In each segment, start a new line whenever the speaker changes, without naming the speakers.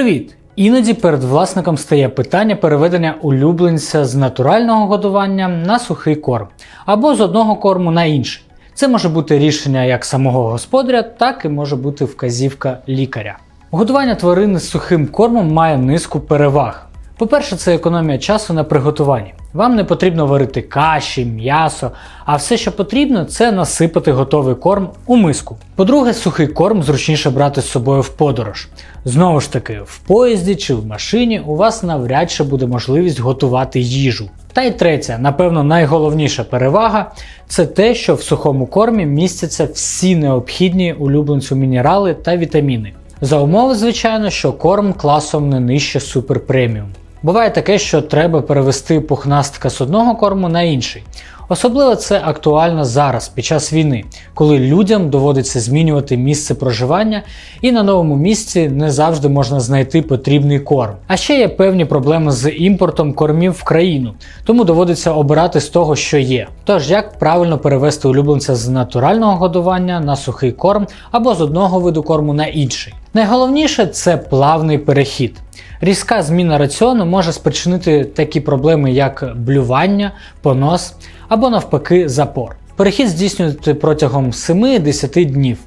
Привіт! Іноді перед власником стає питання переведення улюбленця з натурального годування на сухий корм або з одного корму на інший. Це може бути рішення як самого господаря, так і може бути вказівка лікаря. Годування тварини з сухим кормом має низку переваг. По-перше, це економія часу на приготуванні. Вам не потрібно варити каші, м'ясо, а все, що потрібно, це насипати готовий корм у миску. По-друге, сухий корм зручніше брати з собою в подорож. Знову ж таки, в поїзді чи в машині у вас навряд чи буде можливість готувати їжу. Та й третя, напевно, найголовніша перевага це те, що в сухому кормі містяться всі необхідні улюбленцю мінерали та вітаміни. За умови, звичайно, що корм класом не нижче супер преміум. Буває таке, що треба перевести пухнастика з одного корму на інший. Особливо це актуально зараз, під час війни, коли людям доводиться змінювати місце проживання, і на новому місці не завжди можна знайти потрібний корм. А ще є певні проблеми з імпортом кормів в країну, тому доводиться обирати з того, що є. Тож, як правильно перевести улюбленця з натурального годування на сухий корм або з одного виду корму на інший. Найголовніше це плавний перехід. Різка зміна раціону може спричинити такі проблеми, як блювання, понос або навпаки запор. Перехід здійснювати протягом 7-10 днів,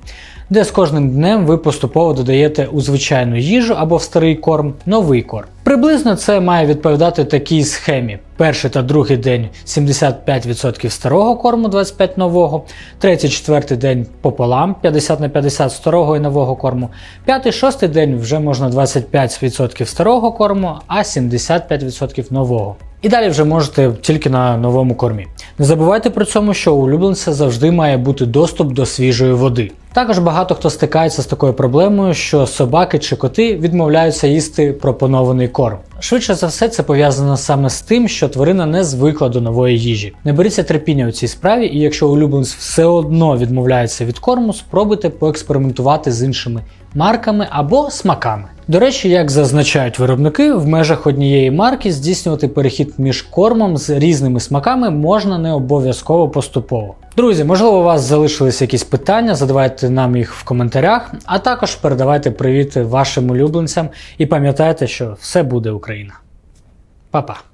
де з кожним днем ви поступово додаєте у звичайну їжу або в старий корм новий корм. Приблизно це має відповідати такій схемі: перший та другий день 75% старого корму, 25 нового, третій, четвертий день пополам 50 на 50 старого і нового корму, п'ятий, шостий день вже можна 25% старого корму, а 75% нового. І далі вже можете тільки на новому кормі. Не забувайте при цьому, що у улюбленця завжди має бути доступ до свіжої води. Також багато хто стикається з такою проблемою, що собаки чи коти відмовляються їсти пропонований корм. Швидше за все, це пов'язано саме з тим, що тварина не звикла до нової їжі. Не беріться терпіння у цій справі, і якщо улюбленець все одно відмовляється від корму, спробуйте поекспериментувати з іншими марками або смаками. До речі, як зазначають виробники, в межах однієї марки здійснювати перехід між кормом з різними смаками можна не обов'язково поступово. Друзі, можливо, у вас залишились якісь питання, задавайте нам їх в коментарях, а також передавайте привіт вашим улюбленцям і пам'ятайте, що все буде Україна. Па-па!